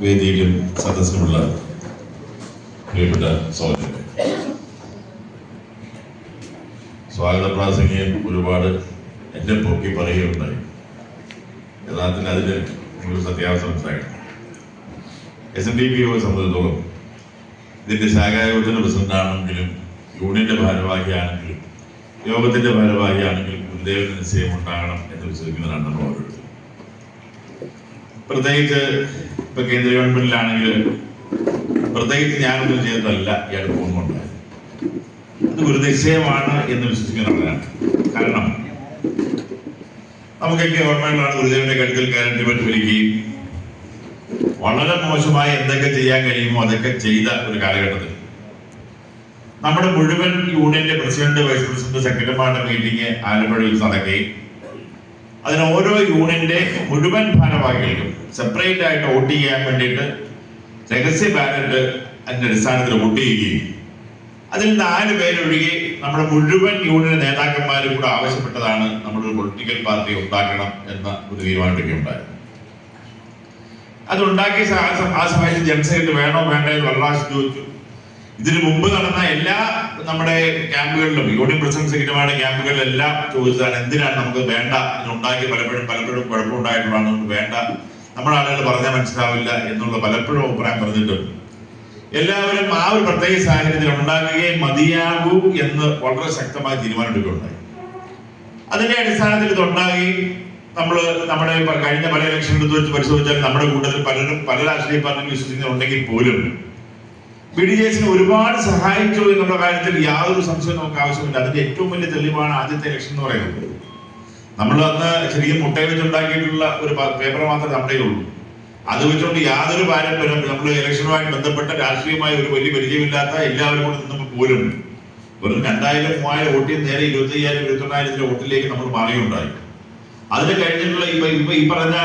വേദിയിലും സദസ്സിലുമുള്ള പ്രിയപ്പെട്ട സ്വാഗതം സ്വാഗത പ്രാസംഗികൻ ഒരുപാട് എന്നെ പൊക്കി പറയുകയുണ്ടായി. യഥാർത്ഥത്തിൽ അതിന് ഒരു സത്യാവസ്ഥ മനസ്സിലാക്കണം. എസ് എൻ ഡി പി യോഗം സംബന്ധിച്ചിടത്തോളം ഇതിന്റെ ശാഖായോഗത്തിന്റെ പ്രസിഡന്റാണെങ്കിലും യൂണിയന്റെ ഭാരവാഹിയാണെങ്കിലും യോഗത്തിന്റെ ഭാരവാഹിയാണെങ്കിലും ഗുരുദേവന് നിശ്ചയം ഉണ്ടാകണം എന്ന് വിശ്വസിക്കുന്നതാണ് നമ്മൾ ഓരോരുത്തരും. പ്രത്യേകിച്ച് ഇപ്പൊ കേന്ദ്ര ഗവൺമെന്റിലാണെങ്കിൽ പ്രത്യേകിച്ച് ഞാനൊന്നും ചെയ്തതല്ല ഇയാൾ പോകുന്നുണ്ടായത് അത് ഒരു നിശ്ചയമാണ് എന്ന് വിശ്വസിക്കുന്നവരാണ്. കാരണം നമുക്കൊക്കെ ഓർമ്മകളാണ് ഗുരുദേവന്റെ കഴുത്തിൽ കയറി വിളിക്കുകയും വളരെ മോശമായി എന്തൊക്കെ ചെയ്യാൻ കഴിയുമോ അതൊക്കെ ചെയ്ത ഒരു കാലഘട്ടത്തിൽ. നമ്മുടെ മുഴുവൻ യൂണിയന്റെ പ്രസിഡന്റ് വൈസ് പ്രസിഡന്റ് സെക്രട്ടറിമാരുടെ മീറ്റിംഗ് ആലപ്പുഴയിൽ നടക്കുകയും അതിന് ഓരോ യൂണിന്റെ മുഴുവൻ ഭാരവാഹികൾക്കും സെപ്പറേറ്റ് ആയിട്ട് വോട്ട് ചെയ്യാൻ വേണ്ടിയിട്ട് രഹസ്യ ബാലറ്റ് അതിന്റെ അടിസ്ഥാനത്തിൽ വോട്ട് ചെയ്യുകയും അതിൽ നാല് പേരൊഴികെ നമ്മുടെ മുഴുവൻ യൂണിയൻ നേതാക്കന്മാരും കൂടെ ആവശ്യപ്പെട്ടതാണ് നമ്മുടെ ഒരു പൊളിറ്റിക്കൽ പാർട്ടി ഉണ്ടാക്കണം എന്ന ഒരു തീരുമാനമെടുക്കുകയുണ്ടായത് അത് ഉണ്ടാക്കിയ സ- ആ സമയത്ത് ജനറൽ വേണോ വേണ്ടോ എന്ന് വളരെ ചോദിച്ചു ഇതിനു മുമ്പ് നടന്ന എല്ലാ നമ്മുടെ ക്യാമ്പുകളിലും യൂണിയൻ പ്രസിഡന്റ് സെക്രട്ടറിമാരുടെ ക്യാമ്പുകളിലെല്ലാം ചോദിച്ചതാണ് എന്തിനാണ് നമുക്ക് വേണ്ട ഇതിനുണ്ടാക്കി പലപ്പോഴും പലപ്പോഴും കുഴപ്പമുണ്ടായിട്ടുള്ളതാണ് നമുക്ക് വേണ്ട. നമ്മുടെ ആളുകൾ പറഞ്ഞാൽ മനസ്സിലാവില്ല എന്നുള്ള പലപ്പോഴും അഭിപ്രായം പറഞ്ഞിട്ടുണ്ട്. എല്ലാവരും ആ ഒരു പ്രത്യേക സാഹചര്യത്തിൽ ഉണ്ടാകുകയും മതിയാകൂ എന്ന് വളരെ ശക്തമായി തീരുമാനമെടുക്കുകയുണ്ടായി. അതിന്റെ അടിസ്ഥാനത്തിൽ ഇത് ഉണ്ടാകുകയും നമ്മൾ നമ്മുടെ കഴിഞ്ഞ പല ഇലക്ഷൻ വെച്ച് പരിശോധിച്ചാൽ നമ്മുടെ കൂട്ടത്തിൽ പലരും പല രാഷ്ട്രീയ പാർട്ടികൾ വിശ്വസിക്കുന്നുണ്ടെങ്കിൽ പോലും ബി ഡി ഒരുപാട് സഹായിച്ചു എന്നുള്ള കാര്യത്തിൽ യാതൊരു സംശയവും നമുക്ക് ആവശ്യമില്ല. അതിന്റെ ഏറ്റവും വലിയ തെളിവാണ് ആദ്യത്തെ ഇലക്ഷൻ എന്ന് പറയുന്നത്. നമ്മൾ അന്ന് ചെറിയ മുട്ടയെ വെച്ചുണ്ടാക്കിയിട്ടുള്ള ഒരു പേപ്പർ മാത്രമേ നമ്മുടെ ഉള്ളൂ അത് വെച്ചുകൊണ്ട് യാതൊരു പാരമ്പര്യം നമ്മൾ ഇലക്ഷനുമായി ബന്ധപ്പെട്ട രാഷ്ട്രീയമായ ഒരു വലിയ പരിചയമില്ലാത്ത എല്ലാവരും കൂടെ നിന്ന് പോലും വെറും രണ്ടായിരം മൂവായിരം വോട്ടിൽ നേരെ ഇരുപത്തി അയ്യായിരം ഇരുപത്തി വോട്ടിലേക്ക് നമ്മൾ മാറിയുണ്ടായി. അതിന് കഴിഞ്ഞിട്ടുള്ള ഇപ്പൊ ഇപ്പൊ ഈ പറഞ്ഞ